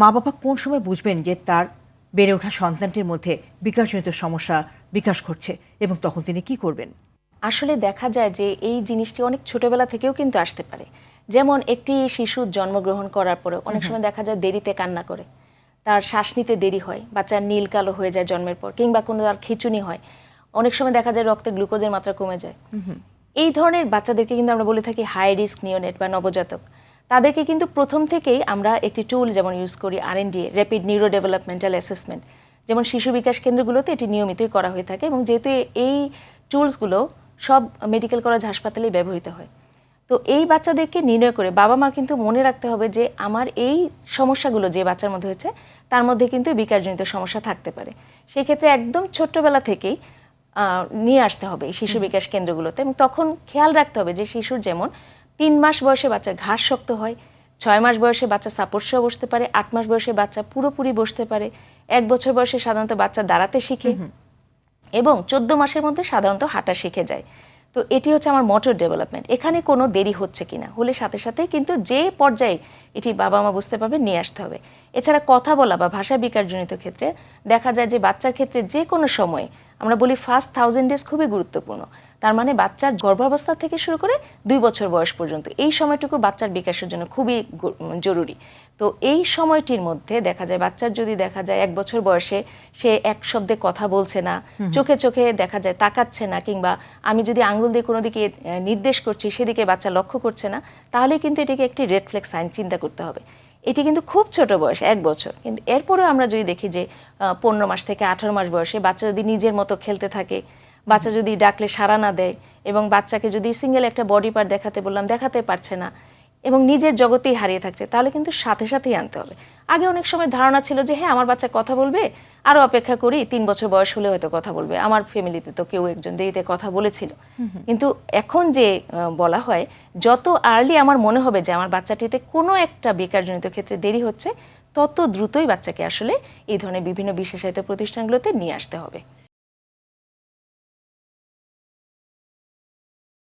মা বাবা কোন সময় বুঝবেন যে তার বেড়ে ওঠা সন্তানটির মধ্যে বিকাশজনিত সমস্যা বিকাশ ঘটছে এবং তখন তিনি কি করবেন? আসলে দেখা যায় যে এই জিনিসটি অনেক ছোটবেলা থেকেও কিন্তু আসতে পারে। যেমন একটি শিশু জন্মগ্রহণ করার পরে অনেক সময় দেখা যায় দেরিতে কান্না করে। তার শ্বাস নিতে দেরি হয় বাচ্চার নীল কালো হয়ে যায় জন্মের পর কিংবা কোনো তার খিচুনি হয়। অনেক সময় দেখা যায় রক্তে গ্লুকোজের মাত্রা কমে যায়। এই ধরনের বাচ্চাদেরকে কিন্তু আমরা বলে থাকি হাই রিস্ক নিওনেট বা নবজাতক। তাদেরকে কিন্তু প্রথম থেকেই আমরা একটি টুল যেমন ইউজ করি আর N D rapid neurodevelopmental assessment যেমন শিশু বিকাশ কেন্দ্রগুলোতে এটি নিয়মিতই করা হয়ে থাকে এবং যেহেতু এই টুলসগুলো সব মেডিকেল কলেজ হাসপাতালেই ব্যবহৃত হয়। তো এই বাচ্চাদেরকে নির্ণয় করে বাবা মার কিন্তু মনে রাখতে হবে যে আমার এই সমস্যাগুলো যে বাচ্চার মধ্যে হয়েছে তার মধ্যে কিন্তু বিকারজনিত সমস্যা থাকতে পারে। সেই ক্ষেত্রে একদম ছোট্টবেলা থেকেই নিয়ে আসতে হবে এই শিশু বিকাশ কেন্দ্রগুলোতে এবং তখন খেয়াল রাখতে হবে যে শিশুর যেমন তিন মাস বয়সে বাচ্চার ঘাস শক্ত হয় ছয় মাস বয়সে বাচ্চা সাপোর্ট সহ বসতে পারে আট মাস বয়সে বাচ্চা পুরোপুরি বসতে পারে এক বছর বয়সে সাধারণত বাচ্চা দাঁড়াতে শিখে এবং চোদ্দ মাসের মধ্যে সাধারণত হাঁটা শিখে যায়। তো এটি হচ্ছে আমার মোটর ডেভেলপমেন্ট এখানে কোনো দেরি হচ্ছে কিনা হলে সাথে সাথে কিন্তু যে পর্যায়ে এটি বাবা মা বুঝতে পারবে নিয়ে আসতে হবে। এছাড়া কথা বলা বা ভাষা বিকারজনিত ক্ষেত্রে দেখা যায় যে বাচ্চার ক্ষেত্রে যে কোনো সময়ে আমরা বলি ফার্স্ট থাউজেন্ড ডেজ খুবই গুরুত্বপূর্ণ। তার মানে বাচ্চার গর্ভাবস্থা থেকে শুরু করে দুই বছর বয়স পর্যন্ত। এই সময়টুকু বাচ্চার বিকাশের জন্য খুবই জরুরি। তো এই সময়টির মধ্যে দেখা যায় বাচ্চার যদি দেখা যায় এক বছর বয়সে সে এক শব্দে কথা বলছে না চোখে চোখে দেখা যায় তাকাচ্ছে না কিংবা আমি যদি আঙ্গুল দিয়ে কোনো দিকে নির্দেশ করছি সেদিকে বাচ্চা লক্ষ্য করছে না তাহলে কিন্তু এটিকে একটি রেড ফ্ল্যাগ সাইন চিন্তা করতে হবে। এটি কিন্তু খুব ছোট বয়স এক বছর। কিন্তু এরপরেও আমরা যদি দেখি যে পনেরো মাস থেকে আঠারো মাস বয়সে বাচ্চা যদি নিজের মতো খেলতে থাকে বাচ্চা যদি ডাকলে সাড়া না দেয় এবং বাচ্চাকে যদি সিঙ্গেল একটা বডি পার্ট দেখাতে বললাম দেখাতে পারছে না এবং নিজের জগতেই হারিয়ে থাকছে তাহলে কিন্তু সাথে সাথেই আনতে হবে। আগে অনেক সময় ধারণা ছিল যে হ্যাঁ আমার বাচ্চা কথা বলবে আরও অপেক্ষা করি তিন বছর বয়স হলে হয়তো কথা বলবে। আমার ফ্যামিলিতে তো কেউ একজন দেরিতে কথা বলেছিল। কিন্তু এখন যে বলা হয় যত আর্লি আমার মনে হবে যে আমার বাচ্চাটিতে কোনো একটা বেকারজনিত ক্ষেত্রে দেরি হচ্ছে তত দ্রুতই বাচ্চাকে আসলে এই ধরনের বিভিন্ন বিশেষায়িত প্রতিষ্ঠানগুলোতে নিয়ে আসতে হবে।